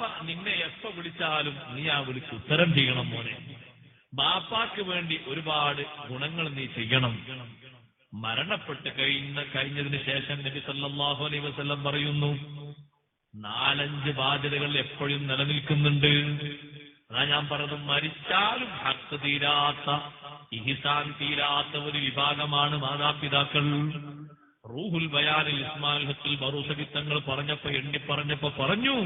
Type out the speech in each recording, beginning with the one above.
ബാപ്പ നിന്നെ എപ്പ വിളിച്ചാലും നീ ആ വിളിച്ച് ഉത്തരം ചെയ്യണം മോനെ. ബാപ്പാക്ക് വേണ്ടി ഒരുപാട് ഗുണങ്ങൾ നീ ചെയ്യണം. മരണപ്പെട്ട് കഴിഞ്ഞ കഴിഞ്ഞതിന് ശേഷം നബി സല്ലാഹു അലൈ വസല്ലം പറയുന്നു നാലഞ്ച് ബാധ്യതകൾ എപ്പോഴും നിലനിൽക്കുന്നുണ്ട്. അതാ ഞാൻ പറഞ്ഞത് മരിച്ചാലും ഹക്ക് തീരാത്ത ഇഹിസാൻ തീരാത്ത ഒരു വിഭാഗമാണ് മാതാപിതാക്കൾ. റൂഹുൽ ബയാനിൽ ഇസ്മാൽ ഹത്തുൽ ബറൂസബി തങ്ങൾ പറഞ്ഞപ്പോ എണ്ണി പറഞ്ഞപ്പോ പറഞ്ഞു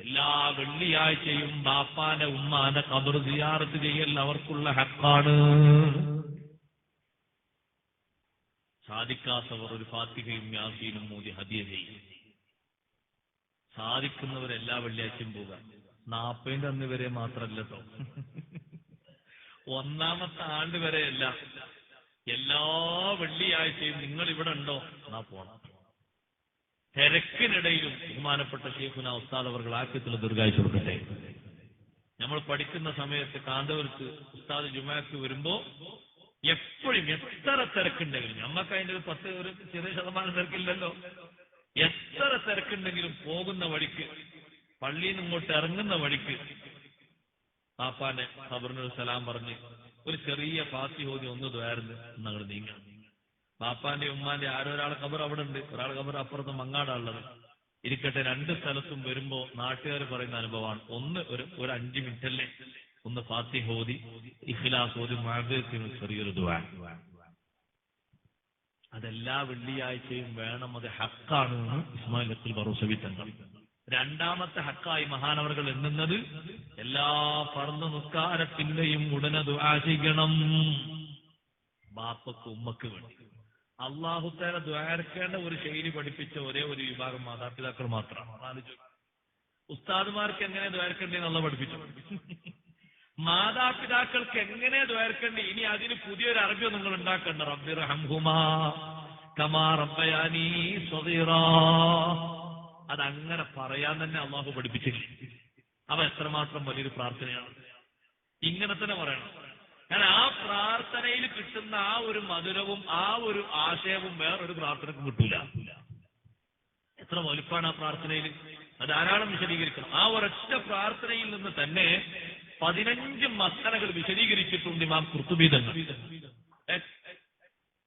എല്ലാ വെള്ളിയാഴ്ചയും ബാപ്പാനെ ഉമ്മാനെ കബർ സിയാറത്ത് ചെയ്യൽ അവർക്കുള്ള ഹക്കാണ്. സാധിക്കാത്തവർ ഒരു ഫാത്തികയും യാസീനും മൂലി ഹദിയ ചെയ്യും. സാധിക്കുന്നവർ എല്ലാ വെള്ളിയാഴ്ചയും പോവുക. നാപ്പതിന്റെ അന്ന് വരെ മാത്രല്ലോ ഒന്നാമത്തെ ആണ്ട് വരെയല്ല. എല്ലാ വെള്ളിയാഴ്ചയും നിങ്ങൾ ഇവിടെ ഉണ്ടോ? എന്നാ പോണം. തിരക്കിനിടയിലും ബഹുമാനപ്പെട്ട ഷെയ്ഖുന ഉസ്താദ് അവർ ആക്യത്തിൽ ദീർഘായുസ് കൊടുക്കട്ടെ. നമ്മൾ പഠിക്കുന്ന സമയത്ത് കാന്തപുരത്ത് ഉസ്താദ് ജുമാക്ക് വരുമ്പോ എപ്പോഴും എത്ര തിരക്കുണ്ടെങ്കിലും നമ്മക്ക് അതിന്റെ ഒരു പത്ത് ഒരു ചെറിയ ശതമാനം തിരക്കില്ലല്ലോ. എത്ര തിരക്കുണ്ടെങ്കിലും പോകുന്ന വഴിക്ക് പള്ളിയിൽ നിന്ന് ഇങ്ങോട്ട് ഇറങ്ങുന്ന വഴിക്ക് പാപ്പാന്റെ ഖബറിനൊരു സലാം പറഞ്ഞ് ഒരു ചെറിയ പാത്തി ഹോദി ഒന്ന് ദ്വാരുന്ന് എന്നങ്ങൾ നീങ്ങാം പാപ്പാന്റെ ഉമ്മാന്റെ ആരോ ഒരാളെ ഖബർ അവിടെ ഉണ്ട്. ഒരാളെ ഖബർ അപ്പുറത്ത് മങ്ങാടാണുള്ളത്. ഇരിക്കട്ടെ രണ്ട് സ്ഥലത്തും വരുമ്പോ നാട്ടുകാർ പറയുന്ന അനുഭവമാണ്. ഒന്ന് ഒരു ഒരു അഞ്ച് മിനിറ്റ് അല്ലേ ഒന്ന് ഫാത്തി ഹോദി ഇഖ്ലാസ് ഹോദി മാഗത്തിന് ചെറിയൊരു ദുവാൻ അതെല്ലാ വെള്ളിയാഴ്ചയും വേണം അത് ഹക്കാണ് ഇസ്മായിൽ അബ്ദുൽ തങ്ങൾ. രണ്ടാമത്തെ ഹക്കായി മഹാനവറുകൾ എണ്ണുന്നത് എല്ലാ പറന്ന് നിസ്കാരത്തിന്റെയും ഉടനെ ദുആ ചെയ്യണം. ബാപ്പക്ക് ഉമ്മക്ക് വേണ്ടി. അള്ളാഹുത്തേല ദ്വാരക്കേണ്ട ഒരു ശൈലി പഠിപ്പിച്ച ഒരേ ഒരു വിഭാഗം മാതാപിതാക്കൾ മാത്രമാണ് ആലോചിച്ചു ഉസ്താദുമാർക്ക് എങ്ങനെ ദ്വാരക്കേണ്ടതെന്നുള്ള പഠിപ്പിച്ചു. മാതാപിതാക്കൾക്ക് എങ്ങനെ ദ്വാരക്കേണ്ടി ഇനി അതിന് പുതിയൊരു അറബി നിങ്ങൾ ഉണ്ടാക്കണ്ട. റബ്ബി റഹംഹുമാ കമാ റബ്ബയാനി സ്വതീറാ അതങ്ങനെ പറയാൻ തന്നെ അള്ളാഹു പഠിപ്പിച്ചില്ല. അവ എത്രമാത്രം വലിയൊരു പ്രാർത്ഥനയാണ്. ഇങ്ങനെ തന്നെ പറയണം. കാരണം ആ പ്രാർത്ഥനയിൽ കിട്ടുന്ന ആ ഒരു മധുരവും ആ ഒരു ആശയവും വേറൊരു പ്രാർത്ഥനക്കും കിട്ടൂല. എത്ര വലുപ്പാണ് ആ പ്രാർത്ഥനയിൽ? അത് ധാരാളം വിശദീകരിക്കണം. ആ ഒരൊറ്റ പ്രാർത്ഥനയിൽ നിന്ന് തന്നെ പതിനഞ്ച് മസനകൾ വിശദീകരിച്ചിട്ടുണ്ട് ഇമാം കുർത്തുബീതങ്ങൾ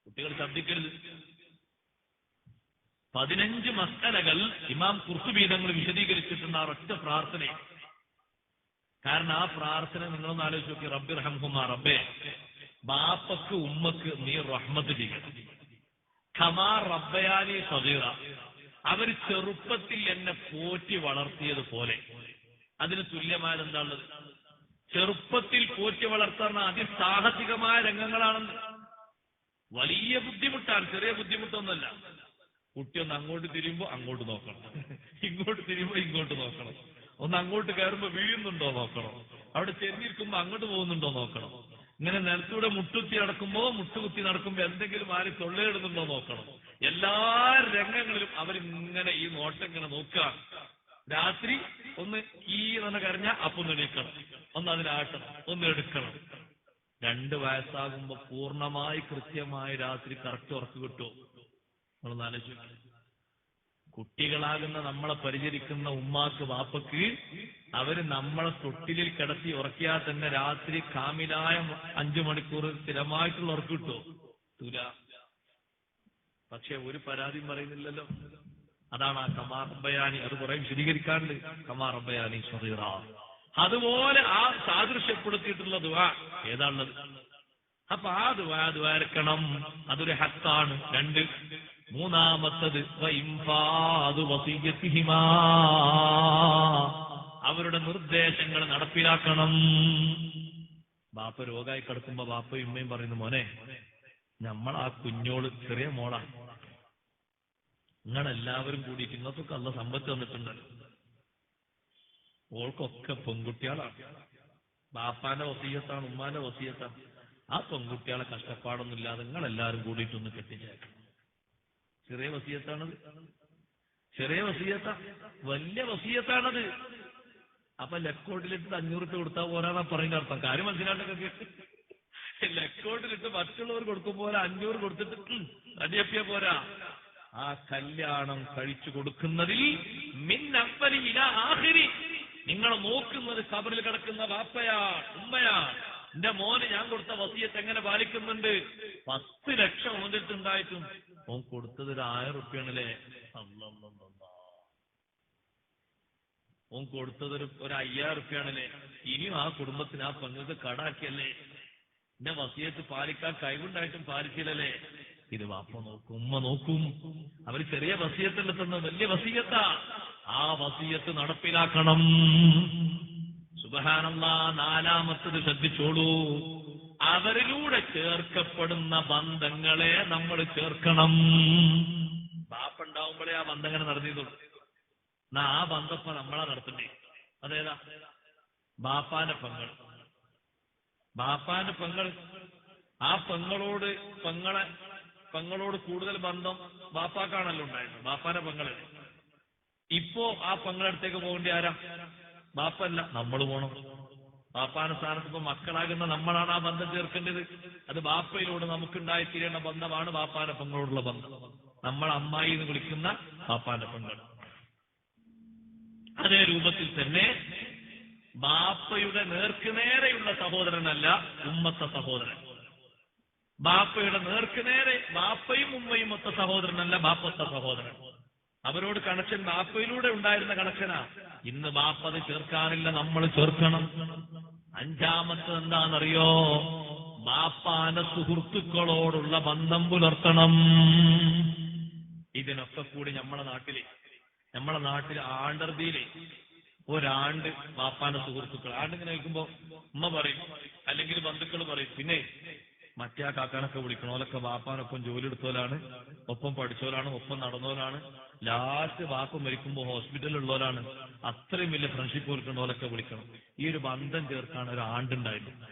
കുട്ടികൾ ശ്രദ്ധിക്കരുത് പതിനഞ്ച് മസ്തനകൾ ഇമാം കുർത്തുബീതങ്ങൾ വിശദീകരിച്ചിട്ടുണ്ട് ആ ഒറ്റ പ്രാർത്ഥനയിൽ കാരണം ആ പ്രാർത്ഥന നിങ്ങളൊന്ന് ആലോചിച്ച് നോക്കി. റബ്ബിർ ഹംഹുമാ റബ്ബേ ബാപ്പക്ക് ഉമ്മക്ക് നീ റഹ്മത്ത് ചെയ്യണം. ഖമാ റബ്ബയാനി സദീറ അവർ ചെറുപ്പത്തിൽ എന്നെ പോറ്റി വളർത്തിയതുപോലെ അതിന് തുല്യമായത് എന്താണുള്ളത് ചെറുപ്പത്തിൽ പോറ്റി വളർത്തുന്ന അതിസാഹസികമായ രംഗങ്ങളാണെന്ന്. വലിയ ബുദ്ധിമുട്ടാണ് ചെറിയ ബുദ്ധിമുട്ടൊന്നുമല്ല. കുട്ടി ഒന്ന് അങ്ങോട്ട് തിരിയുമ്പോ അങ്ങോട്ട് നോക്കണം. ഇങ്ങോട്ട് തിരിയുമ്പോ ഇങ്ങോട്ട് നോക്കണം. ഒന്ന് അങ്ങോട്ട് കയറുമ്പോ വീഴുന്നുണ്ടോ നോക്കണം. അവിടെ ചെന്നിരിക്കുമ്പോ അങ്ങോട്ട് പോകുന്നുണ്ടോ നോക്കണം. ഇങ്ങനെ നിലത്തൂടെ മുട്ടുത്തി നടക്കുമ്പോ മുട്ടുകുത്തി നടക്കുമ്പോ എന്തെങ്കിലും ആര് തൊള്ളയിടുന്നുണ്ടോ നോക്കണം. എല്ലാ രംഗങ്ങളിലും അവരിങ്ങനെ ഈ നോട്ടം ഇങ്ങനെ നോക്കുക. രാത്രി ഒന്ന് ഈ എന്ന് കരഞ്ഞ അപ്പം എണീക്കണം. ഒന്ന് അതിനാട്ടണം. ഒന്ന് എടുക്കണം. രണ്ട് വയസ്സാകുമ്പോ പൂർണമായി കൃത്യമായി രാത്രി കറക്റ്റ് ഉറക്ക് കിട്ടുമോ നമ്മളൊന്ന് ആലോചിച്ചു കുട്ടികളാകുന്ന നമ്മളെ പരിചരിക്കുന്ന ഉമ്മാക്ക് വാപ്പക്ക് അവർ നമ്മളെ തൊട്ടിലിൽ കിടത്തി ഉറക്കിയാൽ തന്നെ രാത്രി കാമിലായ അഞ്ചു മണിക്കൂർ സ്ഥിരമായിട്ടുള്ള ഉറക്ക് കിട്ടുമോ തുല പക്ഷെ ഒരു പരാതിയും പറയുന്നില്ലല്ലോ. അതാണ് ആ കമാർ അത് കുറെ വിശദീകരിക്കാറുണ്ട്. കമാർ റബ്ബയാനി അതുപോലെ ആ സാദൃശ്യപ്പെടുത്തിയിട്ടുള്ള ദുവാ ഏതാണുള്ളത്? അപ്പൊ ആ ദുവാ ദ്വാരക്കണം അതൊരു ഹത്താണ് രണ്ട് മൂന്നാമത്തത്. അവരുടെ നിർദ്ദേശങ്ങൾ നടപ്പിലാക്കണം. ബാപ്പ രോഗമായി കിടക്കുമ്പോ ബാപ്പയും ഉമ്മയും പറയുന്നു മോനെ നമ്മൾ ആ കുഞ്ഞോൾ ചെറിയ മോളാ. നിങ്ങളെല്ലാവരും കൂടി ഇന്നത്തൊക്കെ അല്ല സമ്പത്ത് തന്നിട്ടുണ്ടല്ലോ ഓൾക്കൊക്കെ പെൺകുട്ടികളാണ് ബാപ്പാന്റെ വസീയത്താണ് ഉമ്മാന്റെ വസീയത്താണ്. ആ പെൺകുട്ടികളെ കഷ്ടപ്പാടൊന്നും ഇല്ലാതെ നിങ്ങളെല്ലാവരും കൂടിയിട്ടൊന്ന് കെട്ടിച്ചേക്കണം. ചെറിയ വസീയത്താണത്. ചെറിയ വസീയത്ത. വലിയ വസീയത്താണത്. അപ്പൊ ലക്കോട്ടിലിട്ട് അഞ്ഞൂറ് രൂപ കൊടുത്താൽ പോരാന്നാ പറയുന്ന അർത്ഥം. കാര്യം മനസ്സിലാണ്ടൊക്കെ ലക്കോട്ടിലിട്ട് മറ്റുള്ളവർ കൊടുക്കും പോലെ അഞ്ഞൂറ് കൊടുത്തിട്ട് അടിയപ്പിയ പോരാ. ആ കല്യാണം കഴിച്ചു കൊടുക്കുന്നതിൽ ഇലാ ആഖിരി. നിങ്ങളെ നോക്കുന്നത് കബറിൽ കിടക്കുന്ന വാപ്പയാ ഉമ്മയാ. എന്റെ മോന് ഞാൻ കൊടുത്ത വസിയത്ത് എങ്ങനെ പാലിക്കുന്നുണ്ട്? പത്ത് ലക്ഷം ഓന്റെ ഉണ്ടായിട്ടും ഓൻ കൊടുത്തത് ഒരു ആയിരം റുപ്യാണല്ലേ. ഓൻ കൊടുത്തത് ഒരു ഒരു അയ്യായിരം റുപ്യാണല്ലേ? ഇനിയും ആ കുടുംബത്തിന് ആ പെങ്ങൾക്ക് കടാക്കിയല്ലേ? എന്റെ വസിയത്ത് പാലിക്കാൻ കൈകൊണ്ടായിട്ടും പാലിച്ചില്ലല്ലേ? ഇത് വാപ്പ നോക്കും ഉമ്മ നോക്കും. അവർ ചെറിയ വസിയത്തല്ല തന്ന വലിയ വസീയത്താ. ആ വസീയത്ത് നടപ്പിലാക്കണം. സുബഹാനല്ല നാലാമത്തത് ശ്രദ്ധിച്ചോളൂ. അവരിലൂടെ ചേർക്കപ്പെടുന്ന ബന്ധങ്ങളെ നമ്മൾ ചേർക്കണം. ബാപ്പുണ്ടാവുമ്പോഴേ ആ ബന്ധം ഇങ്ങനെ നടത്തിയതുള്ളൂ എന്നാ ആ ബന്ധപ്പ നമ്മളാ നടത്തണ്ടേ അതേതാ? ബാപ്പാന്റെ പെങ്ങൾ. ബാപ്പാന്റെ പെങ്ങൾ ആ പെങ്ങളോട് പെങ്ങളെ പെങ്ങളോട് കൂടുതൽ ബന്ധം ബാപ്പാക്കാണല്ലോ ഉണ്ടായിരുന്നു ബാപ്പാന്റെ പെങ്ങളെ. ഇപ്പോ ആ പെങ്ങളടുത്തേക്ക് പോകേണ്ടി ആരാ? ബാപ്പല്ല നമ്മൾ പോണം. ബാപ്പാന്റെ സ്ഥാനത്ത് ഇപ്പൊ മക്കളാകുന്ന നമ്മളാണ് ആ ബന്ധം ചേർക്കേണ്ടത് അത് ബാപ്പയിലൂടെ നമുക്കുണ്ടായിത്തീരേണ്ട ബന്ധമാണ് ബാപ്പാന്റെ പെങ്ങളോടുള്ള ബന്ധം. നമ്മൾ അമ്മായി എന്ന് വിളിക്കുന്ന ബാപ്പാന്റെ പെങ്ങൾ. അതേ രൂപത്തിൽ തന്നെ ബാപ്പയുടെ നേർക്കുനേരെയുള്ള സഹോദരനല്ല ഉമ്മത്ത സഹോദരൻ. ബാപ്പയുടെ നേർക്കുനേരെ ബാപ്പയും ഉമ്മയും ഒത്ത സഹോദരനല്ല ബാപ്പത്ത സഹോദരൻ. അവരോട് കണക്ഷൻ ബാപ്പയിലൂടെ ഉണ്ടായിരുന്ന കണക്ഷനാ ഇന്ന് നാൽപ്പത് ചേർക്കാനില്ല നമ്മൾ ചേർക്കണം. അഞ്ചാമത്തെ എന്താണെന്നറിയോ? ബാപ്പാന സുഹൃത്തുക്കളോടുള്ള ബന്ധം പുലർത്തണം. ഇതിനൊക്കെ കൂടി നമ്മളെ നാട്ടിലെ നമ്മളെ നാട്ടിൽ ആണ്ടർതിയിലെ ഒരാണ്ട് ബാപ്പാന്റെ സുഹൃത്തുക്കൾ ആണ്ടിങ്ങനെ നിൽക്കുമ്പോ ഉമ്മ പറയും അല്ലെങ്കിൽ ബന്ധുക്കൾ പറയും പിന്നെ മറ്റേ ആ കാക്കാനൊക്കെ വിളിക്കണോലൊക്കെ ബാപ്പാനൊപ്പം ജോലി എടുത്തോലാണ് ഒപ്പം പഠിച്ചോലാണ് ഒപ്പം നടന്നോലാണ് ലാസ്റ്റ് വാക്ക് മരിക്കുമ്പോൾ ഹോസ്പിറ്റലിൽ ഉള്ളവരാണ് അത്രയും വലിയ ഫ്രണ്ട്ഷിപ്പ് കൊടുക്കേണ്ടവരൊക്കെ വിളിക്കണം. ഈ ഒരു ബന്ധം ചേർക്കാണ് ഒരു ആണ്ടുണ്ടായിരുന്നു.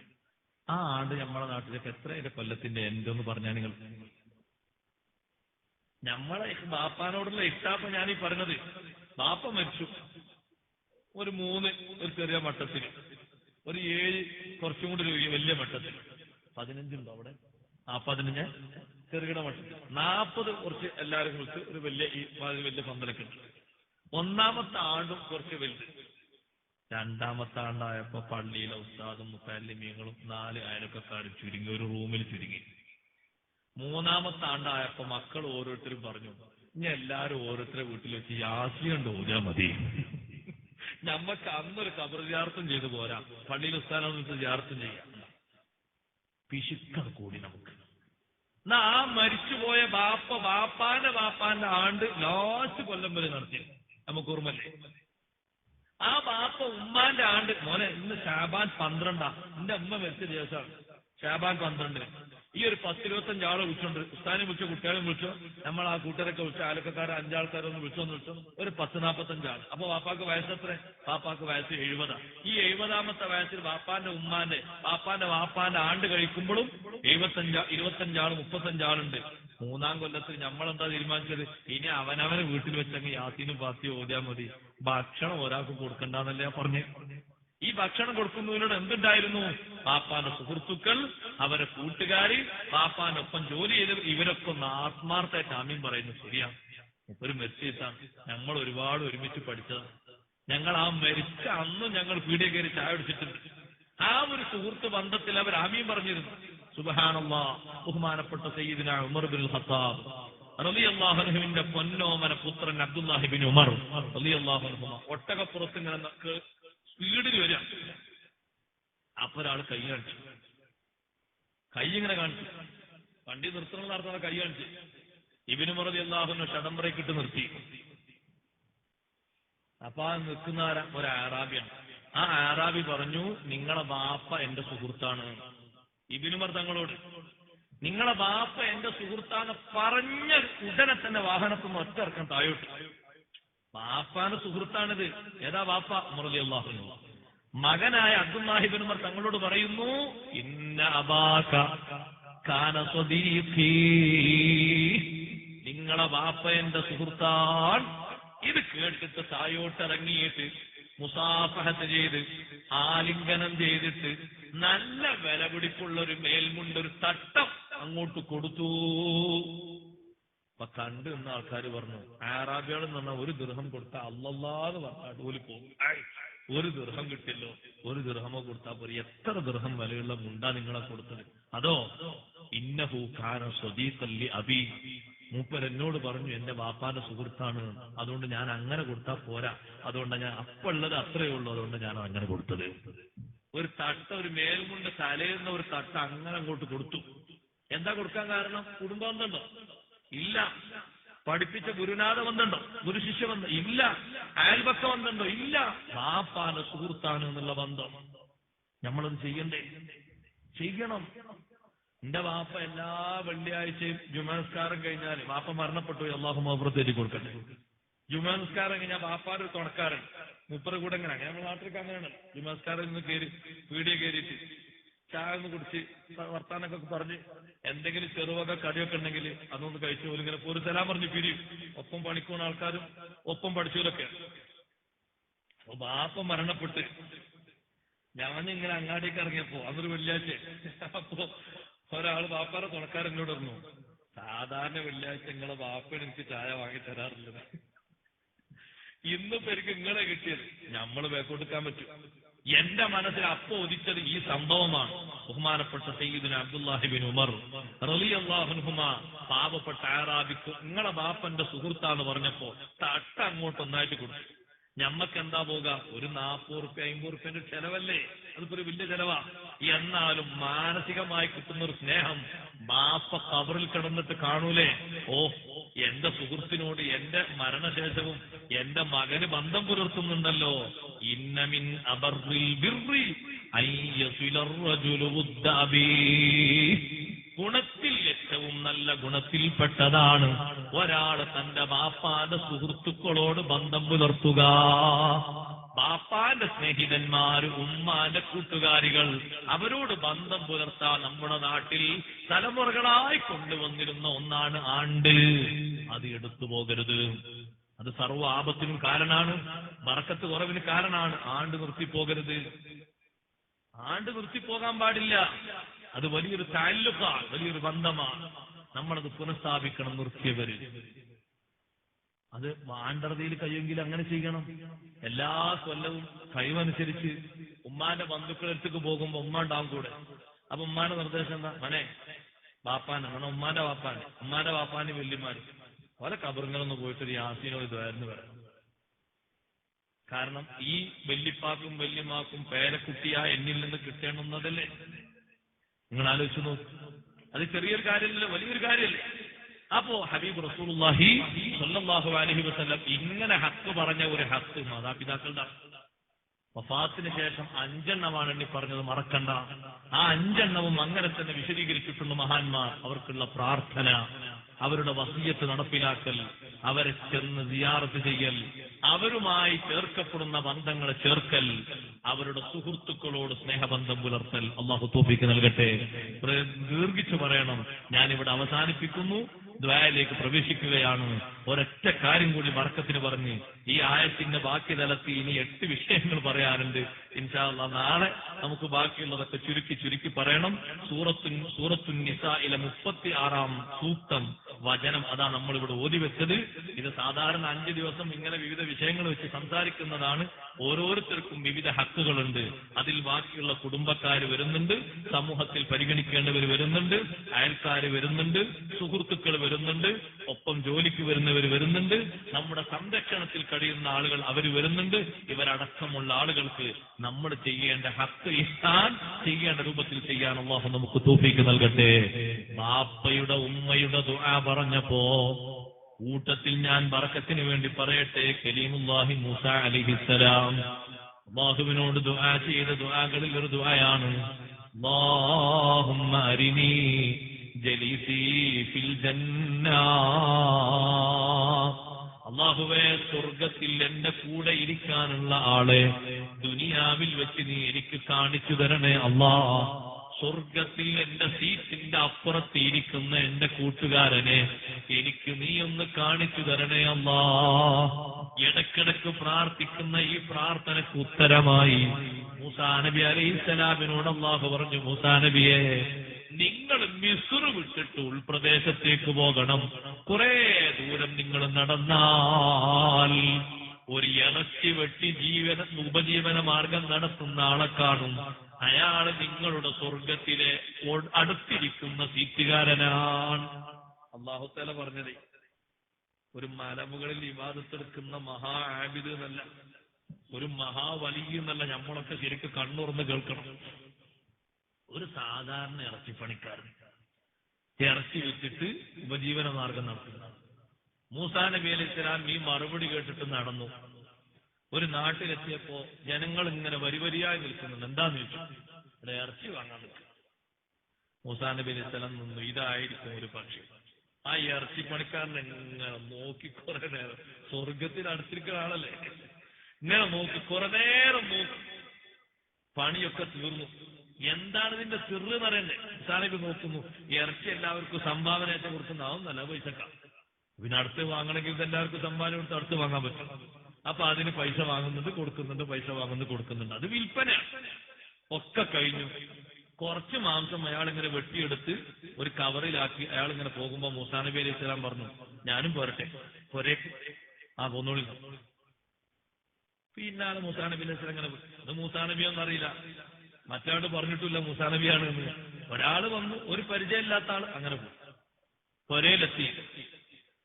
ആ ആണ്ട് നമ്മളെ നാട്ടിലേക്ക് എത്രയൊക്കെ കൊല്ലത്തിന്റെ എന്തെന്ന് പറഞ്ഞാൽ നിങ്ങൾ? നമ്മളെ ബാപ്പാനോടുള്ള ഇഷ്ടാപ്പ ഞാൻ ഈ പറഞ്ഞത് ബാപ്പ മരിച്ചു. ഒരു മൂന്ന് ഒരു ചെറിയ മട്ടത്തിൽ. ഒരു ഏഴ് കുറച്ചും കൂടി വലിയ മട്ടത്തിൽ. പതിനഞ്ചുണ്ടോ അവിടെ? ആ പതിനഞ്ച്? ചെറുകിട മട്ടത്തിൽ നാൽപ്പത് കുറച്ച് എല്ലാവരും കുറിച്ച് ഒരു വലിയ ഈ വലിയ പന്തലൊക്കെ ഉണ്ട്. ഒന്നാമത്തെ ആണ്ടും കുറച്ച് വലുത്. രണ്ടാമത്തെ ആണ്ടായപ്പോ പള്ളിയിലെ ഉസ്താദും മുത്താലിമീങ്ങളും നാല് അയലൊക്കെക്കാരും ചുരുങ്ങി ഒരു റൂമിൽ ചുരുങ്ങി. മൂന്നാമത്തെ ആണ്ടായപ്പോ മക്കൾ ഓരോരുത്തരും പറഞ്ഞു ഇനി എല്ലാരും ഓരോരുത്തരെ വീട്ടിൽ വെച്ച് യാസിയുണ്ട് ഓരാ മതി. നമ്മക്ക് അന്നൊരു കബർ ജിയാർത്തും ചെയ്തു പോരാ. പള്ളിയിൽ വെച്ച് ജിയാർത്തും ചെയ്യാം. പിശുക്ക കൂടി നമുക്ക്. എന്നാ ആ മരിച്ചുപോയ ബാപ്പ ബാപ്പാന്റെ ബാപ്പാന്റെ ആണ്ട് ലാസ്റ്റ് കൊല്ലം വരെ നടത്തിയത്. നമുക്ക് ഓർമ്മല്ലേ ആ ബാപ്പ ഉമ്മാന്റെ ആണ്ട് മോനെ ഇന്ന് ഷാബാൻ പന്ത്രണ്ടാ. എന്റെ ഉമ്മ മരിച്ച ദിവസമാണ്. ഷാബാൻ പന്ത്രണ്ട് ഈ ഒരു പത്തിരുപത്തഞ്ച് ആളെ വിളിച്ചുണ്ട് ഉസ്താനെ വിളിച്ചോ കുട്ടികളെ വിളിച്ചോ നമ്മൾ ആ കൂട്ടരൊക്കെ വിളിച്ചോ ആലക്കക്കാരെ അഞ്ചാൾക്കാരൊന്ന് വിളിച്ചോന്ന് വിളിച്ചോ. ഒരു പത്ത് നാൽപ്പത്തഞ്ച് ആൾ അപ്പൊ വാപ്പാക്ക് വയസ്സെത്ര വാപ്പാക്ക് വയസ്സ് എഴുപതാ. ഈ എഴുപതാമത്തെ വയസ്സിൽ വാപ്പാന്റെ ഉമ്മാന്റെ വാപ്പാന്റെ വാപ്പാന്റെ ആണ്ട് കഴിക്കുമ്പോഴും എഴുപത്തഞ്ച് ഇരുപത്തഞ്ചാളും മുപ്പത്തഞ്ചാളുണ്ട് മൂന്നാം കൊല്ലത്തിൽ നമ്മളെന്താ തീരുമാനിച്ചത്? ഇനി അവനവനെ വീട്ടിൽ വെച്ചങ്ങ് യാസീനും പാർട്ടി ഓതിയാൽ മതി. ഭക്ഷണം ഒരാൾക്ക് കൊടുക്കണ്ടെന്നല്ലേ പറഞ്ഞേ. ഈ ഭക്ഷണം കൊടുക്കുന്നതിനോട് എന്തുണ്ടായിരുന്നു? പാപ്പാന്റെ സുഹൃത്തുക്കൾ അവരെ കൂട്ടുകാരി പാപ്പാനൊപ്പം ജോലി ചെയ്ത് ഇവരൊക്കെ ഒന്ന് ആത്മാർത്ഥമായിട്ട് ആമീൻ പറയുന്നു ശരിയാണ്. ഒരു മെസ്സീസാണ് ഞങ്ങൾ ഒരുപാട് ഒരുമിച്ച് പഠിച്ചതാണ്. ഞങ്ങൾ ആ മരിച്ച അന്നും ഞങ്ങൾ പീടിയ കയറി ചായ അടിച്ചിട്ടുണ്ട് ആ ഒരു സുഹൃത്ത് ബന്ധത്തിൽ അവർ ആമീൻ പറഞ്ഞിരുന്നു. സുബഹാനുള്ള ബഹുമാനപ്പെട്ട സയ്യിദിന ഉമർ ബിൻ ഖത്താബ് റളിയല്ലാഹുവിന്റെ പൊന്നോമന പുത്രൻ അബ്ദുല്ലാഹിബിൻ ഉമർ റളിയല്ലാഹുഹുമ ഒട്ടകപ്പുറത്ത് ഇങ്ങനെ സ്പീഡിൽ വരിക അപ്പൊ ഒരാൾ കൈ കാണിച്ചു. കൈ ഇങ്ങനെ കാണിച്ചു. വണ്ടി നിർത്തണം നടത്തുന്ന കൈ കാണിച്ചു. ഇവനും മുറതി അള്ളാഹുവിനെ ഷടംബറയ്ക്ക് ഇട്ട് നിർത്തി. അപ്പൊ ആ നിൽക്കുന്ന? ഒരു ആറാബിയാണ് ആ ആറാബി പറഞ്ഞു നിങ്ങളെ ബാപ്പ എന്റെ സുഹൃത്താണ്. ഇബിനുമർ തങ്ങളോട് നിങ്ങളെ ബാപ്പ എന്റെ സുഹൃത്താണ് പറഞ്ഞ ഉടനെ തന്നെ വാഹനത്തിൽ നിന്ന് ഒറ്റ ഇറക്കം താഴോട്ട്. ബാപ്പാന്റെ സുഹൃത്താണിത്. ഏതാ ബാപ്പ മുറലി അള്ളാഹുനു മകനായ അബ്ദുല്ലാഹിബിനുമർ തങ്ങളോട് പറയുന്നു ഇന്ന അബാക കാന നിങ്ങളെ ബാപ്പ എന്റെ സുഹൃത്താണ്. ഇത് കേട്ടിട്ട് തായോട്ടിറങ്ങിയിട്ട് മുസാഫഹത്ത് ചെയ്ത് ആലിംഗനം ചെയ്തിട്ട് നല്ല വില പിടിപ്പുള്ള ഒരു മേൽമുണ്ട് ഒരു തട്ടം അങ്ങോട്ട് കൊടുത്തു. അപ്പൊ കണ്ടു നിന്ന ആൾക്കാർ പറഞ്ഞു ആറാബികൾ എന്ന് പറഞ്ഞാൽ ഒരു ദൃഹം കൊടുത്ത അല്ലല്ലാന്ന് പറഞ്ഞാൽ ഓൽ പോകും. ഒരു ദൃഹം കിട്ടില്ലോ ഒരു ദൃഹമോ കൊടുത്താൽ പോരെ. എത്ര ദൃഹം വിലയുള്ള മുണ്ടാ നിങ്ങളെ കൊടുത്തത്? അതോ ഇന്നഹു കാന സ്വദീഖല്ലി അബി. മൂപ്പർ എന്നോട് പറഞ്ഞു എന്റെ വാപ്പാന്റെ സുഹൃത്താണ്. അതുകൊണ്ട് ഞാൻ അങ്ങനെ കൊടുത്താൽ പോരാ. അതുകൊണ്ട് ഞാൻ അപ്പുള്ളത് അത്രയേ ഉള്ളൂ. അതുകൊണ്ട് ഞാൻ അങ്ങനെ കൊടുത്തത്. ഒരു തട്ട ഒരു മേൽമുണ്ട് തലേന്ന ഒരു തട്ട അങ്ങനെ അങ്ങോട്ട് കൊടുത്തു. എന്താ കൊടുക്കാൻ കാരണം? കുടുംബബന്ധമുണ്ടോ ഇല്ല. പഠിപ്പിച്ച ഗുരുനാഥ ബന്ധമുണ്ടോ ഗുരു ശിഷ്യ ഇല്ല. അയൽപക്ക ബന്ധമുണ്ടോ ഇല്ല. വാപ്പാന്റെ സുഹൃത്താണ് എന്നുള്ള ബന്ധം. നമ്മളത് ചെയ്യണ്ടേ? ചെയ്യണം. എന്റെ വാപ്പ എല്ലാ വെള്ളിയാഴ്ചയും ജുമനസ്കാരം കഴിഞ്ഞാൽ വാപ്പ മരണപ്പെട്ടു അള്ളാഹു മഹബറത്തേക്ക് കൊടുക്കട്ടെ. ജുമനസ്കാരം കഴിഞ്ഞാൽ വാപ്പാട് തുണക്കാരൻ. മുപ്പത് കൂടെ എങ്ങനെയാണ്? നമ്മുടെ നാട്ടിലേക്ക് അങ്ങനെയാണ്. ജുമനസ്കാരം നിന്ന് കയറി പീടിയ കയറിയിട്ട് ചായ കുടിച്ച് വർത്താനൊക്കെ പറഞ്ഞ് എന്തെങ്കിലും ചെറുവക കടിയൊക്കെ ഉണ്ടെങ്കിൽ അതൊന്ന് കഴിച്ചു ഇങ്ങനെ ഒരു സലാം പറഞ്ഞ് പിരിയും. ഒപ്പം പണിക്കുന്ന ആൾക്കാരും ഒപ്പം പഠിച്ചവരൊക്കെ. അപ്പൊ ബാപ്പ മരണപ്പെട്ട് ഞാനിങ്ങനെ അങ്ങാടിക്ക് ഇറങ്ങിയപ്പോ അതൊരു വെള്ളിയാഴ്ച. അപ്പോ ഒരാൾ ബാപ്പാരെ തുണക്കാരൻ എന്നോട് പറഞ്ഞു സാധാരണ വെള്ളിയാഴ്ച നിങ്ങളെ ബാപ്പ എനിക്ക് ചായ വാങ്ങി തരാറില്ല ഇന്നിപ്പോ എനിക്ക് ഇങ്ങളെ കിട്ടിയത്. നമ്മൾ കൊടുക്കാൻ പറ്റും. എന്റെ മനസ്സിൽ അപ്പൊ ഒതിച്ചത് ഈ സംഭവമാണ്. ബഹുമാനപ്പെട്ട സയ്യിദിന് അബ്ദുല്ലാഹിബിൻ ഉമർ റളിയല്ലാഹുൻഹുമ പാവപ്പെട്ട ആറാബിക്ക് നിങ്ങളെ ബാപ്പന്റെ സുഹൃത്താന്ന് പറഞ്ഞപ്പോ തട്ട അങ്ങോട്ട് ഒന്നായിട്ട് കൊടുത്തു. ഞമ്മക്ക് എന്താ പോക ഒരു നാൽപ്പത് റുപ്യ അമ്പത് റുപ്യന്റെ ചെലവല്ലേ? അതിപ്പോ ഒരു വലിയ ചെലവാ. എന്നാലും മാനസികമായി കിട്ടുന്ന ഒരു സ്നേഹം ബാപ്പ കവറിൽ കിടന്നിട്ട് കാണൂലേ? ഓ എന്റെ സുഹൃത്തിനോട് എന്റെ മരണശേഷവും എന്റെ മകന് ബന്ധം പുലർത്തുന്നുണ്ടല്ലോ. ഇന്നമിൻ അബർറിൽ ബിർറി നല്ല ഗുണത്തിൽപ്പെട്ടതാണ്. ഒരാൾ തന്റെ ബാപ്പാന്റെ സുഹൃത്തുക്കളോട് ബന്ധം പുലർത്തുക. ബാപ്പാന്റെ സ്നേഹിതന്മാര് ഉമ്മാന്റെ കൂട്ടുകാരികൾ അവരോട് ബന്ധം പുലർത്താൻ നമ്മുടെ നാട്ടിൽ തലമുറകളായി കൊണ്ടുവന്നിരുന്ന ഒന്നാണ് ആണ്ട്. അത് എടുത്തു പോകരുത്. അത് സർവ ആപത്തിനും കാരണമാണ്. വറക്കത്ത് കുറവിന് കാരണമാണ്. ആണ്ട് നിർത്തിപ്പോകരുത് ആണ്ട് നിർത്തിപ്പോകാൻ പാടില്ല. അത് വലിയൊരു താല്ലുക്കാണ് വലിയൊരു ബന്ധമാണ്. നമ്മളത് പുനഃസ്ഥാപിക്കണം നിർത്തിയവര്. അത് വാണ്ടറതിയിൽ കഴിയുമെങ്കിൽ അങ്ങനെ ചെയ്യണം. എല്ലാ കൊല്ലവും കഴിവനുസരിച്ച് ഉമ്മാന്റെ ബന്ധുക്കളടുത്തേക്ക് പോകുമ്പോ ഉമ്മ ഉണ്ടാവും കൂടെ. അപ്പൊ ഉമ്മാന്റെ നിർദ്ദേശം എന്താ? മനെ ബാപ്പാന് അങ്ങനെ ഉമ്മാന്റെ ബാപ്പാന് ഉമ്മാന്റെ ബാപ്പാന് വല്യമാര് പല കബറുകളൊന്നും പോയിട്ടൊരു യാസീനോ ഇതായിരുന്നു വരാം കാരണം ഈ വല്യപ്പാക്കും വല്യമാക്കും പേരക്കുട്ടിയായ എന്നിൽ നിന്ന് കിട്ടണമെന്നതല്ലേ നിങ്ങൾ ആലോചിച്ചു നോക്ക്. അത് ചെറിയൊരു കാര്യമല്ല വലിയൊരു കാര്യമല്ലേ. അപ്പോ ഹബീബ് റസൂലുള്ളാഹി സ്വല്ലല്ലാഹു അലൈഹി വസല്ലം ഇങ്ങനെ ഹക്ക് പറഞ്ഞ ഒരു ഹക്ക് മാതാപിതാക്കളുടെ വഫാത്തിന് ശേഷം അഞ്ചെണ്ണമാണ് എണ്ണി പറഞ്ഞത് മറക്കണ്ട. ആ അഞ്ചെണ്ണവും അങ്ങനെ തന്നെ വിശദീകരിച്ചിട്ടുണ്ട് മഹാന്മാർ. അവർക്കുള്ള പ്രാർത്ഥന. അവരുടെ വസീയത്ത് നടപ്പിലാക്കൽ അവരെ ചെന്ന് സിയാറത്ത് ചെയ്യൽ അവരുമായി ചേർക്കപ്പെടുന്ന ബന്ധങ്ങളെ ചേർക്കൽ അവരുടെ സുഹൃത്തുക്കളോട് സ്നേഹബന്ധം പുലർത്തൽ. അള്ളാഹു തോപ്പിക്ക് നൽകട്ടെ. ദീർഘിച്ചു പറയണം. ഞാനിവിടെ അവസാനിപ്പിക്കുന്നു. ദ്വായയിലേക്ക് പ്രവേശിക്കുകയാണ്. ഒരൊറ്റ കാര്യം കൂടി വർക്കത്തിന് പറഞ്ഞ് ഈ ആയത്തിന്റെ ബാക്കി തലത്തിൽ ഇനി എട്ട് വിഷയങ്ങൾ പറയാനുണ്ട്. ഇൻഷാല്ല നാളെ നമുക്ക് ബാക്കിയുള്ളതൊക്കെ ചുരുക്കി ചുരുക്കി പറയണം. സൂറത്തു സൂറത്തു നിസായിലെ മുപ്പത്തി ആറാം സൂക്തം വചനം അതാ നമ്മളിവിടെ ഓതി വെച്ചത്. ഇത് സാധാരണ അഞ്ച് ദിവസം ഇങ്ങനെ വിവിധ വിഷയങ്ങൾ വെച്ച് സംസാരിക്കുന്നതാണ്. ഓരോരുത്തർക്കും വിവിധ ഹക്കുകളുണ്ട്. അതിൽ ബാക്കിയുള്ള കുടുംബക്കാർ വരുന്നുണ്ട് സമൂഹത്തിൽ പരിഗണിക്കേണ്ടവർ വരുന്നുണ്ട് അയൽക്കാർ വരുന്നുണ്ട് സുഹൃത്തുക്കൾ വരുന്നുണ്ട് ഒപ്പം ജോലിക്ക് വരുന്നവർ വരുന്നുണ്ട്. നമ്മുടെ സംരക്ഷണത്തിൽ കഴിയുന്ന ആളുകൾ അവർ വരുന്നുണ്ട്. ഇവരടക്കമുള്ള ആളുകൾക്ക് നമ്മൾ ചെയ്യേണ്ട ഹക്ക് ഇഷ്ടാൻ ചെയ്യേണ്ട രൂപത്തിൽ ചെയ്യാൻ അള്ളാഹു നമുക്ക് തോഫിക്ക് നൽകട്ടെ. ബാപ്പയുടെ ഉമ്മയുടെ ദുആ പറഞ്ഞപ്പോ കൂട്ടത്തിൽ ഞാൻ ബറക്കത്തിന് വേണ്ടി പറയട്ടെ. കലീമുല്ലാഹി മൂസ അലിഹിസലാം അള്ളാഹുവിനോട് ദുആ ചെയ്ത ദുആകളിൽ ഒരു ദുആയാണ്. അല്ലാഹുമ്മ അരിനീ ജലീസി ഫിൽ ജന്ന അള്ളാഹുവേ സ്വർഗത്തിൽ എന്റെ കൂടെ ഇരിക്കാനുള്ള ആളെ ദുനിയാവിൽ വെച്ച് നീ എനിക്ക് കാണിച്ചു തരണേ അള്ളാ. സ്വർഗത്തിൽ എന്റെ സീറ്റിന്റെ അപ്പുറത്ത് ഇരിക്കുന്ന എന്റെ കൂട്ടുകാരനെ എനിക്ക് നീ ഒന്ന് കാണിച്ചു തരണേ അള്ളാ. ഇടക്കിടക്ക് പ്രാർത്ഥിക്കുന്ന ഈ പ്രാർത്ഥനക്ക് ഉത്തരമായി. മൂസാ നബി അലൈഹിസ്സലാമിനോട് അള്ളാഹു പറഞ്ഞു മൂസാ നബിയെ നിങ്ങൾ മിസുറ് വിട്ടിട്ട് ഉൾപ്രദേശത്തേക്ക് പോകണം. കുറെ ദൂരം നിങ്ങൾ നടന്നാൽ ഒരു ഇറച്ചി വെട്ടി ജീവന ഉപജീവന മാർഗം നടത്തുന്ന ആളെ കാണും. അയാൾ നിങ്ങളുടെ സ്വർഗത്തിലെ അടുത്തിരിക്കുന്ന സീറ്റുകാരനാണ്. അള്ളാഹുത്തല പറഞ്ഞത് ഒരു മലമുകളിൽ വിവാദത്തെടുക്കുന്ന മഹാ ആബിദ് എന്നല്ല ഒരു മഹാവലി എന്നല്ല നമ്മളൊക്കെ ശരിക്കും കണ്ണുറന്ന് കേൾക്കണം. ഒരു സാധാരണ ഇറച്ചിപ്പണിക്കാരൻ ഇറച്ചി വിറ്റിട്ട് ഉപജീവന മാർഗം നടത്തുന്ന മൂസാ നബി അലി ഇസ്ലാം ഈ മറുപടി കേട്ടിട്ട് നടന്നു. ഒരു നാട്ടിലെത്തിയപ്പോ ജനങ്ങൾ ഇങ്ങനെ വരിവരിയായി നിൽക്കുന്നുണ്ട്. എന്താന്ന് ചോദിച്ചു? ഇവിടെ ഇറച്ചി വാങ്ങാൻ നിൽക്കുക മൂസാ നബി അലി ഇസ്ലാം നിന്നു. ഇതായിരിക്കും ഒരു പക്ഷി. ആ ഇറച്ചി പണിക്കാരൻ ഇങ്ങനെ നോക്കി കുറെ നേരം. സ്വർഗത്തിൽ അടുത്തിരിക്കുന്ന ആളല്ലേ? ഇങ്ങനെ നോക്കി കുറെ നേരം നോക്കി. പണിയൊക്കെ തീർന്നു. എന്താണ് ഇതിന്റെ സിറ് എന്ന് അറിയണ്ടേ നോക്കുന്നു. ഇറച്ചി എല്ലാവർക്കും സംഭാവനയായിട്ട് കൊടുക്കുന്നതാവും നല്ല പൈസക്ക. പിന്നെ അടുത്ത് വാങ്ങണമെങ്കിൽ എല്ലാവർക്കും സമ്മാനം കൊടുത്ത് അടുത്ത് വാങ്ങാൻ പറ്റും. അപ്പൊ അതിന് പൈസ വാങ്ങുന്നുണ്ട് കൊടുക്കുന്നുണ്ട് പൈസ വാങ്ങുന്നുണ്ട് കൊടുക്കുന്നുണ്ട്. അത് വിൽപ്പനയാണ് ഒക്കെ കഴിഞ്ഞു. കുറച്ച് മാംസം അയാൾ ഇങ്ങനെ വെട്ടിയെടുത്ത് ഒരു കവറിലാക്കി അയാൾ ഇങ്ങനെ പോകുമ്പോ മൂസാ നബി അലൈഹി പറഞ്ഞു ഞാനും പോരട്ടെ പോരെ. ആ പോന്നോളി. പിന്നാലെ മൂസാ നബി അലൈഹി ഇങ്ങനെ അത് മൂസാ നബി അറിയില്ല. മറ്റാൾ പറഞ്ഞിട്ടില്ല മൂസാ നബിയാണ് എന്ന് ഒരാൾ വന്നു ഒരു പരിചയമില്ലാത്ത ആൾ അങ്ങനെ പോയി. പൊരയിലെത്തി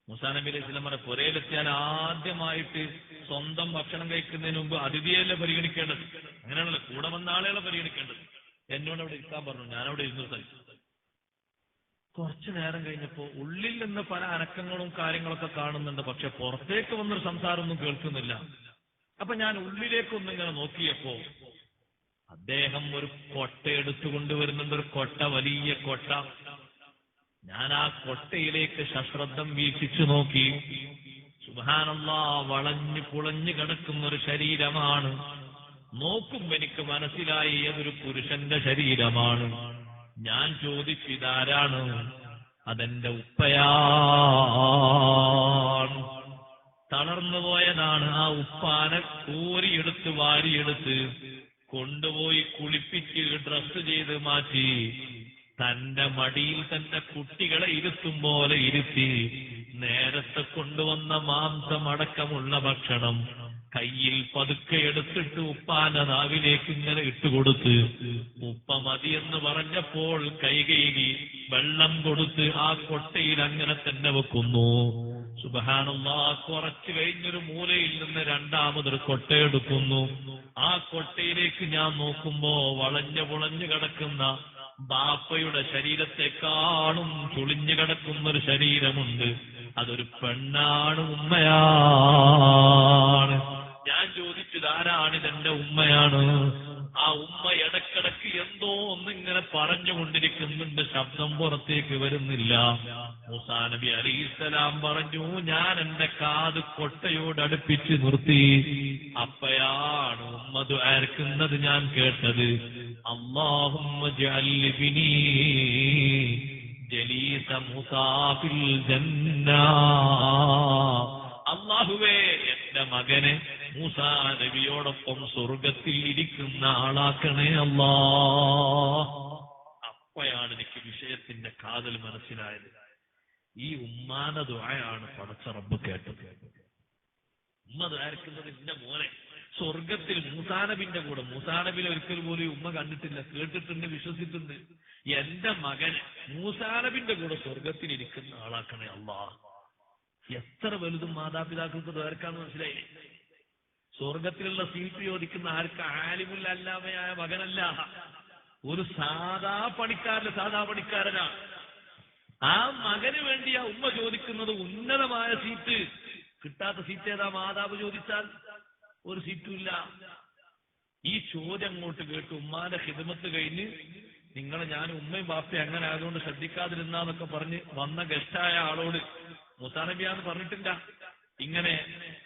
മൂസാ നബി അലൈഹി പറഞ്ഞ പൊരയിലെത്തിയാൽ ആദ്യമായിട്ട് സ്വന്തം ഭക്ഷണം കഴിക്കുന്നതിന് മുമ്പ് അതിഥിയല്ലേ പരിഗണിക്കേണ്ടത്? അങ്ങനെയാണല്ലോ കൂടെ വന്ന ആളുകളെ പരിഗണിക്കേണ്ടത്. എന്നോട് അവിടെ ഇരിക്കാൻ പറഞ്ഞു. ഞാനവിടെ ഇരുന്ന് കഴിച്ചു കുറച്ചു നേരം കഴിഞ്ഞപ്പോ ഉള്ളിൽ നിന്ന് പല അനക്കങ്ങളും കാര്യങ്ങളൊക്കെ കാണുന്നുണ്ട്. പക്ഷെ പുറത്തേക്ക് വന്നൊരു സംസാരമൊന്നും കേൾക്കുന്നില്ല. അപ്പൊ ഞാൻ ഉള്ളിലേക്കൊന്ന് ഇങ്ങനെ നോക്കിയപ്പോ അദ്ദേഹം ഒരു കൊട്ട എടുത്തുകൊണ്ട് വരുന്നുണ്ട്. ഒരു കൊട്ട വലിയ കൊട്ട. ഞാൻ ആ കൊട്ടയിലേക്ക് സശ്രദ്ധം വീക്ഷിച്ചു നോക്കി. സുബാനല്ലാ വളഞ്ഞു പുളഞ്ഞു കിടക്കുന്ന ഒരു ശരീരമാണ്. നോക്കുമ്പോ എനിക്ക് മനസ്സിലായി അതൊരു പുരുഷന്റെ ശരീരമാണ്. ഞാൻ ചോദിച്ചു ഇതാരാണ്? അതെന്റെ ഉപ്പയാണ്. തളർന്നു പോയതാണ്. ആ ഉപ്പാനെ കോരിയെടുത്ത് വാരിയെടുത്ത് കൊണ്ടുപോയി കുളിപ്പിച്ച് ഡ്രസ്സ് ചെയ്ത് മാറ്റി. തന്റെ മടിയിൽ തന്റെ കുട്ടികളെ ഇരുത്തും പോലെ ഇരുത്തി നേരത്തെ കൊണ്ടുവന്ന മാംസം അടക്കമുള്ള ഭക്ഷണം കയ്യിൽ പതുക്കെ എടുത്തിട്ട് ഉപ്പാന്റെ നാവിലേക്ക് ഇങ്ങനെ ഇട്ടുകൊടുത്ത് ഉപ്പ മതിയെന്ന് പറഞ്ഞപ്പോൾ കൈകൈകി വെള്ളം കൊടുത്ത് ആ കൊട്ടയിൽ അങ്ങനെ തന്നെ വെക്കുന്നു. സുബഹാനുള്ള കുറച്ചു കഴിഞ്ഞൊരു മൂലയിൽ നിന്ന് രണ്ടാമതൊരു കൊട്ടയെടുക്കുന്നു ആ കൊട്ടയിലേക്ക് ഞാൻ നോക്കുമ്പോ വളഞ്ഞു പുളഞ്ഞു കിടക്കുന്ന ബാപ്പയുടെ ശരീരത്തെക്കാളും തുളിഞ്ഞു കിടക്കുന്ന ഒരു ശരീരമുണ്ട്. അതൊരു പെണ്ണാണ് ഉമ്മയാണ്. ഞാൻ ചോദിച്ചു ആരാണ് ഇതെന്റെ ഉമ്മയാണ്? ആ ഉമ്മ ഇടക്കിടക്ക് എന്തോ ഒന്നിങ്ങനെ പറഞ്ഞുകൊണ്ടിരിക്കുന്നുണ്ട് ശബ്ദം പുറത്തേക്ക് വരുന്നില്ല. മൂസാ നബി അലിസ്സലാം പറഞ്ഞു ഞാൻ എന്റെ കാത് കൊട്ടയോട് അടുപ്പിച്ച് നിർത്തി. അപ്പയാണ് ഉമ്മത് അയർക്കുന്നത് ഞാൻ കേട്ടത്. അള്ളാഹുമ്മ ജഅല്ലിബിനി ജലീസ മുസാഫിൽ ജന്ന. അള്ളാഹുവേ എന്റെ മകനെ മൂസാ നബിയോടൊപ്പം സ്വർഗത്തിൽ ഇരിക്കുന്ന ആളാക്കണേ അല്ലാ. അപ്പോഴാണ് എനിക്ക് വിഷയത്തിന്റെ കാതൽ മനസ്സിലായത്. ഈ ഉമ്മാന ദ്വായാണ് പടച്ച റബ്ബ് കേട്ടത്. ഉമ്മ ദ്വാരക്കുന്നത് എന്റെ മോനെ. സ്വർഗത്തിൽ മൂസാനബിന്റെ കൂടെ മൂസാനബിനെ ഒരിക്കൽ പോലും ഉമ്മ കണ്ടിട്ടില്ല കേട്ടിട്ടുണ്ട് വിശ്വസിച്ചിട്ടുണ്ട്. എന്റെ മകൻ മൂസാനബിന്റെ കൂടെ സ്വർഗത്തിൽ ഇരിക്കുന്ന ആളാക്കണേ അള്ളാ എത്ര വലുതും മാതാപിതാക്കൾക്ക് ദ്വാരക്കാന്ന് മനസ്സിലായില്ലേ? സ്വർഗത്തിലുള്ള സീറ്റ് ചോദിക്കുന്ന ആർക്ക്? ആലിമുല്ല അല്ലാമയായ മകനല്ല. ഒരു സാധാ പണിക്കാരന് സാധാ പണിക്കാരനാ. ആ മകന് വേണ്ടിയാ ഉമ്മ ചോദിക്കുന്നത് ഉന്നതമായ സീറ്റ്. കിട്ടാത്ത സീറ്റ് ഏതാ? മാതാവ് ചോദിച്ചാൽ ഒരു സീറ്റുമില്ല. ഈ ചോദ്യം അങ്ങോട്ട് കേട്ട് ഉമ്മാന്റെ ഹിതമത്ത് കഴിഞ്ഞ് നിങ്ങളെ ഞാൻ ഉമ്മയും ബാപ്പയും അങ്ങനെ ആയതുകൊണ്ട് ശ്രദ്ധിക്കാതിരുന്നാന്നൊക്കെ പറഞ്ഞ് വന്ന ഗസ്റ്റായ ആളോട് മുസാനബിയാന്ന് പറഞ്ഞിട്ടില്ല. ഇങ്ങനെ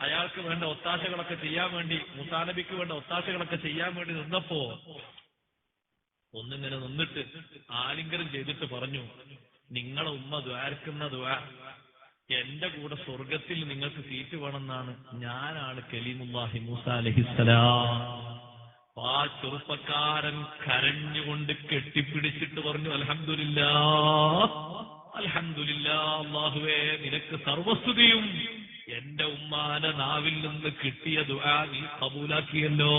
അയാൾക്ക് വേണ്ട ഒത്താശകളൊക്കെ ചെയ്യാൻ വേണ്ടി മുസാനബിക്ക് വേണ്ട ഒത്താശകളൊക്കെ ചെയ്യാൻ വേണ്ടി നിന്നപ്പോ ഒന്നിങ്ങനെ നിന്നിട്ട് ആലിംഗനം ചെയ്തിട്ട് പറഞ്ഞു നിങ്ങളെ ഉമ്മ ദ്വാരക്കുന്ന ദ്വാ എന്റെ കൂടെ സ്വർഗത്തിൽ നിങ്ങൾക്ക് സീറ്റ് വേണമെന്നാണ് ഞാനാണ് കലീമുല്ലാഹി മൂസ അലഹിസലാം ആ ചെറുപ്പക്കാരൻ കരഞ്ഞുകൊണ്ട് കെട്ടിപ്പിടിച്ചിട്ട് പറഞ്ഞു അൽഹംദുലില്ലാ അള്ളാഹുവേ നിനക്ക് സർവസ്തുതിയും എന്റെ ഉമ്മാന നാവിൽ നിന്ന് കിട്ടിയ ദുആ നീ കബൂലാക്കിയല്ലോ.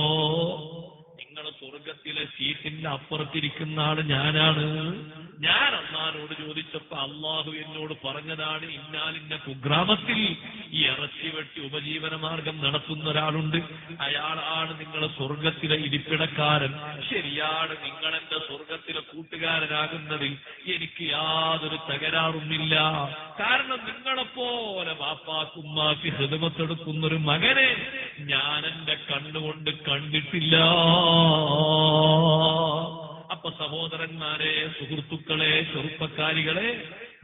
നിങ്ങൾ സ്വർഗത്തിലെ സീറ്റിന്റെ അപ്പുറത്തിരിക്കുന്ന ആൾ ഞാനാണ്. ഞാൻ അള്ളാനോട് ചോദിച്ചപ്പോ അള്ളാഹു എന്നോട് പറഞ്ഞതാണ് ഇന്നാലിന്റെ കുഗ്രാമത്തിൽ ഈ ഇറച്ചി വെട്ടി ഉപജീവന മാർഗം നടത്തുന്ന ഒരാളുണ്ട്. അയാളാണ് നിങ്ങളെ സ്വർഗത്തിലെ ഇരിപ്പിടക്കാരൻ. ശരിയാണ് നിങ്ങളെന്റെ സ്വർഗത്തിലെ കൂട്ടുകാരനാകുന്നതിൽ എനിക്ക് യാതൊരു തകരാറുമില്ല. കാരണം നിങ്ങളെപ്പോലെ ബാപ്പാക്കുമ്മാക്ക് ഹൃദമത്തെടുക്കുന്ന ഒരു മകനെ ഞാൻ എന്റെ കണ്ണുകൊണ്ട് കണ്ടിട്ടില്ല. അപ്പൊ സഹോദരന്മാരെ സുഹൃത്തുക്കളെ ചെറുപ്പക്കാരികളെ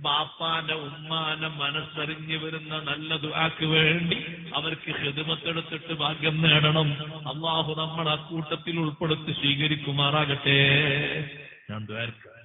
ബാപ്പാന്റെ ഉമ്മാന്റെ മനസ്സറിഞ്ഞു വരുന്ന നല്ല ദുആക്ക് വേണ്ടി അവർക്ക് ഹൃദമത്തെടുത്തിട്ട് ഭാഗ്യം നേടണം. അള്ളാഹു നമ്മൾ ആ കൂട്ടത്തിൽ ഉൾപ്പെടുത്തി സ്വീകരിക്കുമാറാകട്ടെ. ഞാൻ ദ്വാരക്ക